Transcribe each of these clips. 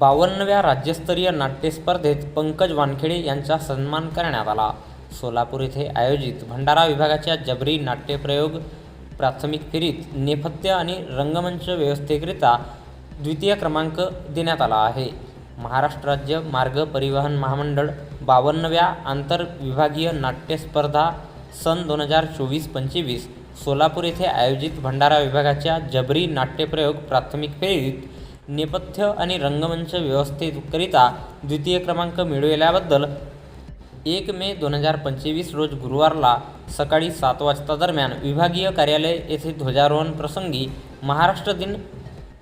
बावन्नव्या राज्यस्तरीय नाट्यस्पर्धेत पंकज वानखेडे यांचा सन्मान करण्यात आला. सोलापूर येथे आयोजित भंडारा विभागाच्या जबरी नाट्यप्रयोग प्राथमिक फेरीत नेपथ्य आणि रंगमंच व्यवस्थेकरिता द्वितीय क्रमांक देण्यात आला आहे. महाराष्ट्र राज्य मार्ग परिवहन महामंडळ बावन्नव्या आंतरविभागीय नाट्यस्पर्धा सन दोन हजार चोवीस पंचवीस सोलापूर येथे आयोजित भंडारा विभागाच्या जबरी नाट्यप्रयोग प्राथमिक फेरीत नेपथ्य आणि रंगमंच व्यवस्थेकरिता द्वितीय क्रमांक मिळविल्याबद्दल एक मे दोन हजार पंचवीस रोज गुरुवारला सकाळी सात वाजता दरम्यान विभागीय कार्यालय येथे ध्वजारोहण प्रसंगी महाराष्ट्र दिन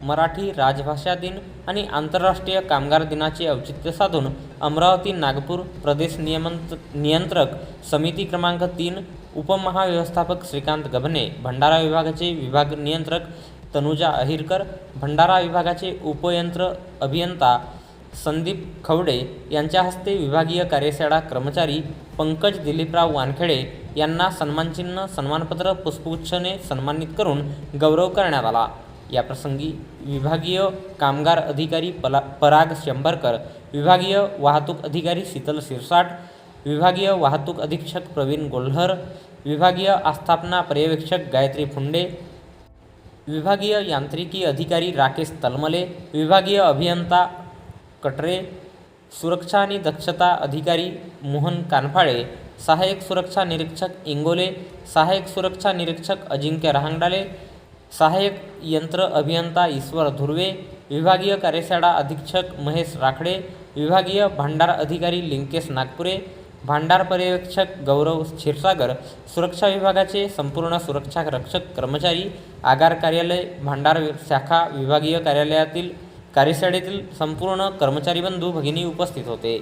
मराठी राजभाषा दिन आणि आंतरराष्ट्रीय कामगार दिनाचे औचित्य साधून अमरावती नागपूर प्रदेश नियमंत नियंत्रक समिती क्रमांक तीन उपमहाव्यवस्थापक श्रीकांत गभने भंडारा विभागाचे विभाग नियंत्रक तनुजा अहिरकर भंडारा विभागाचे उपयंत्र अभियंता संदीप खवडे यांच्या हस्ते विभागीय कार्यशाळा कर्मचारी पंकज दिलीपराव वानखेडे यांना सन्मानचिन्ह सन्मानपत्र पुष्पगुच्छने सन्मानित करून गौरव करण्यात आला. याप्रसंगी विभागीय कामगार अधिकारी पला पराग शंभरकर विभागीय वाहतूक अधिकारी शीतल शिरसाट विभागीय वाहतूक अधीक्षक प्रवीण गोल्हर विभागीय आस्थापना पर्यवेक्षक गायत्री फुंडे विभागीय यांत्रिकी अधिकारी राकेश तलमले विभागीय अभियंता कटरे सुरक्षा आणि दक्षता अधिकारी मोहन कानफाळे सहाय्यक सुरक्षा निरीक्षक इंगोले सहाय्यक सुरक्षा निरीक्षक अजिंक्य रहांगडाले सहाय्यक यंत्र अभियंता ईश्वर धुर्वे विभागीय कार्यशाळा अधीक्षक महेश राखडे विभागीय भांडार अधिकारी लिंकेश नागपुरे भांडार पर्यवेक्षक गौरव क्षीरसागर सुरक्षा विभागाचे संपूर्ण सुरक्षा रक्षक कर्मचारी आगार कार्यालय भांडार शाखा विभागीय कार्यालयातील कार्यशाळेतील संपूर्ण कर्मचारी बंधू भगिनी उपस्थित होते.